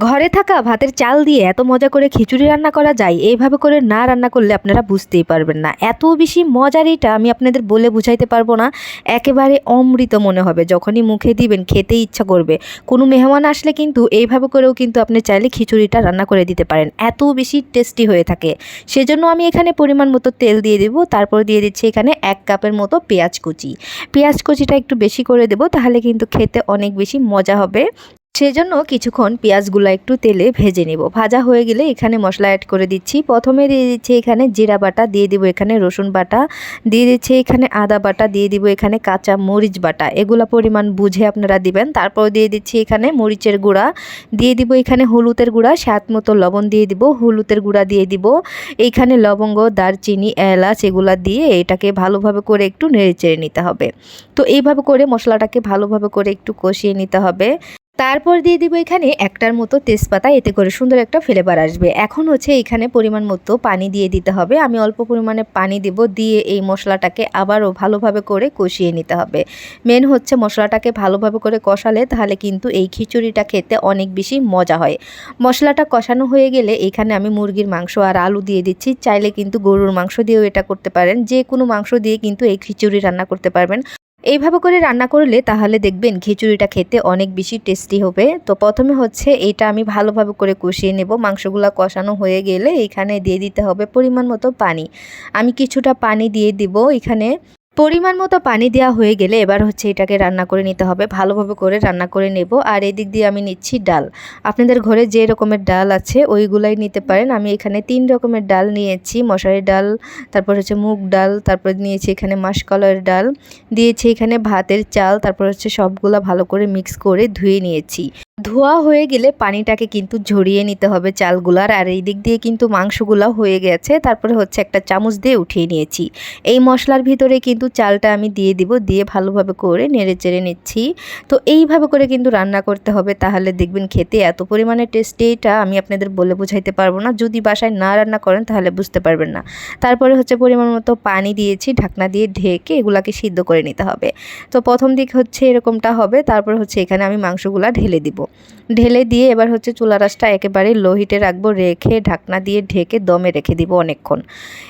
ঘরে থাকা ভাতের চাল দিয়ে এত মজা করে খিচুড়ি রান্না করা যায়, এইভাবে করে না রান্না করলে আপনারা বুঝতেই পারবেন না। এত বেশি মজার এটা আমি আপনাদের বলে বুঝাইতে পারব না। একেবারে অমৃত মনে হবে, যখনই মুখে দিবেন, খেতে ইচ্ছা করবে। কোনো মেহমান আসলে কিন্তু এইভাবে করেও কিন্তু আপনি চাইলে খিচুড়িটা রান্না করে দিতে পারেন। এত বেশি টেস্টি হয়ে থাকে। সেজন্য আমি এখানে পরিমাণ মতো তেল দিয়ে দেবো, তারপর দিয়ে দিচ্ছি এখানে এক কাপের মতো পেঁয়াজ কুচি। পেঁয়াজ কুচিটা একটু বেশি করে দেবো, তাহলে কিন্তু খেতে অনেক বেশি মজা হবে। সেজন্য কিছুক্ষণ পেঁয়াজগুলো একটু তেলে ভেজে নেব। ভাজা হয়ে গেলে এখানে মশলা অ্যাড করে দিচ্ছি। প্রথমে দিয়ে দিচ্ছি এখানে জিরা বাটা, দিয়ে দিব এখানে রসুন বাটা, দিয়ে দিচ্ছি এখানে আদা বাটা, দিয়ে দিব এখানে কাঁচা মরিচ বাটা। এগুলো পরিমাণ বুঝে আপনারা দিবেন। তারপর দিয়ে দিচ্ছি এখানে মরিচের গুঁড়া, দিয়ে দিব এখানে হলুদের গুঁড়া, স্বাদ মতো লবণ দিয়ে দিব। হলুদের গুঁড়া দিয়ে দিব। এইখানে লবঙ্গ, দারচিনি, এলাচ এগুলো দিয়ে এটাকে ভালোভাবে করে একটু নেড়ে চেড়ে নিতে হবে। তো এইভাবে করে মশলাটাকে ভালোভাবে করে একটু কষিয়ে নিতে হবে। তারপর দিয়ে দিব এখানে একটার মতো তেজপাতা, এতে করে সুন্দর একটা ফ্লেভার আসবে। এখন হচ্ছে এখানে পরিমাণ মতো পানি দিয়ে দিতে হবে। আমি অল্প পরিমাণে পানি দিব, দিয়ে এই মশলাটাকে আবারও ভালোভাবে করে কষিয়ে নিতে হবে। মেন হচ্ছে মশলাটাকে ভালোভাবে করে কষালে তাহলে কিন্তু এই খিচুড়িটা খেতে অনেক বেশি মজা হয়। মশলাটা কষানো হয়ে গেলে এখানে আমি মুরগির মাংস আর আলু দিয়ে দিচ্ছি। চাইলে কিন্তু গরুর মাংস দিয়েও এটা করতে পারেন। যে কোনো মাংস দিয়ে কিন্তু এই খিচুড়ি রান্না করতে পারবেন। এইভাবে করে রান্না করলে তাহলে দেখবেন খিচুড়িটা খেতে অনেক বেশি টেস্টি হবে। তো প্রথমে হচ্ছে এটা আমি ভালোভাবে করে কষিয়ে নেব। মাংসগুলো কষানো হয়ে গেলে এখানে দিয়ে দিতে হবে পরিমাণ মতো পানি। আমি কিছুটা পানি দিয়ে দিব এখানে। পরিমাণ মতো পানি দেওয়া হয়ে গেলে এবার হচ্ছে এটাকে রান্না করে নিতে হবে। ভালোভাবে করে রান্না করে নেব। আর এদিক দিয়ে আমি নিচ্ছি ডাল। আপনাদের ঘরে যে রকমের ডাল আছে, ওইগুলাই নিতে পারেন। আমি এখানে তিন রকমের ডাল নিয়েছি। মশারি ডাল, তারপর হচ্ছে মুগ ডাল, তারপর নিয়েছি এখানে মাসকলাইয়ের ডাল, দিয়েছি এখানে ভাতের চাল, তারপর হচ্ছে সবগুলো ভালো করে মিক্স করে ধুয়ে নিয়েছি। ধোয়া হয়ে গেলে পানিটাকে কিন্তু ঝরিয়ে নিতে হবে চালগুলার আর এই দিক দিয়ে কিন্তু মাংসগুলা হয়ে গেছে। তারপরে হচ্ছে একটা চামচ দিয়ে উঠিয়ে নিয়েছি। এই মশলার ভিতরে কিন্তু চালটা আমি দিয়ে দিব, দিয়ে ভালোভাবে করে নেড়ে চেড়ে নিচ্ছি। তো এইভাবে করে কিন্তু রান্না করতে হবে। তাহলে দেখবেন খেতে এত পরিমাণে টেস্টি এটা আমি আপনাদের বলে বোঝাইতে পারব না। যদি বাসায় না রান্না করেন তাহলে বুঝতে পারবেন না। তারপরে হচ্ছে পরিমাণ মতো পানি দিয়েছি, ঢাকনা দিয়ে ঢেকে এগুলাকে সিদ্ধ করে নিতে হবে। তো প্রথম দিক হচ্ছে এরকমটা হবে। তারপর হচ্ছে এখানে আমি মাংসগুলা ঢেলে দিব। ঢেলে দিয়ে এবার হচ্ছে চুলা রাসটা একেবারে লো হিটে রাখব, রেখে ঢাকনা দিয়ে ঢেকে দমে রেখে দিব অনেকক্ষণ।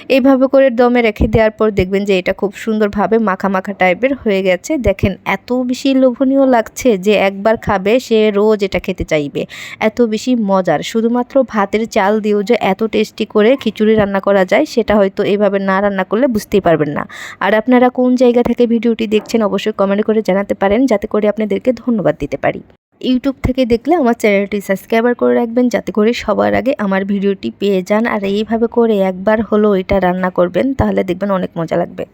এইভাবে করে দমে রেখে দেওয়ার পর দেখবেন যে এটা খুব সুন্দরভাবে মাখা মাখা টাইপের হয়ে গেছে। দেখেন এত বেশি লোভনীয় লাগছে যে একবার খাবে সে রোজ এটা খেতে চাইবে। এত বেশি মজার। শুধুমাত্র ভাতের চাল দিয়েও যে এত টেস্টি করে খিচুড়ি রান্না করা যায়, সেটা হয়তো এইভাবে না রান্না করলে বুঝতেই পারবেন না। আর আপনারা কোন জায়গা থেকে ভিডিওটি দেখছেন অবশ্যই কমেন্ট করে জানাতে পারেন, যাতে করে আপনাদেরকে ধন্যবাদ দিতে পারি। ইউটিউব থেকে দেখলে আমার চ্যানেলটি সাবস্ক্রাইবার করে রাখবেন, যাতে করে সবার আগে আমার ভিডিওটি পেয়ে যান। আর এইভাবে করে একবার হলো এটা রান্না করবেন, তাহলে দেখবেন অনেক মজা লাগবে।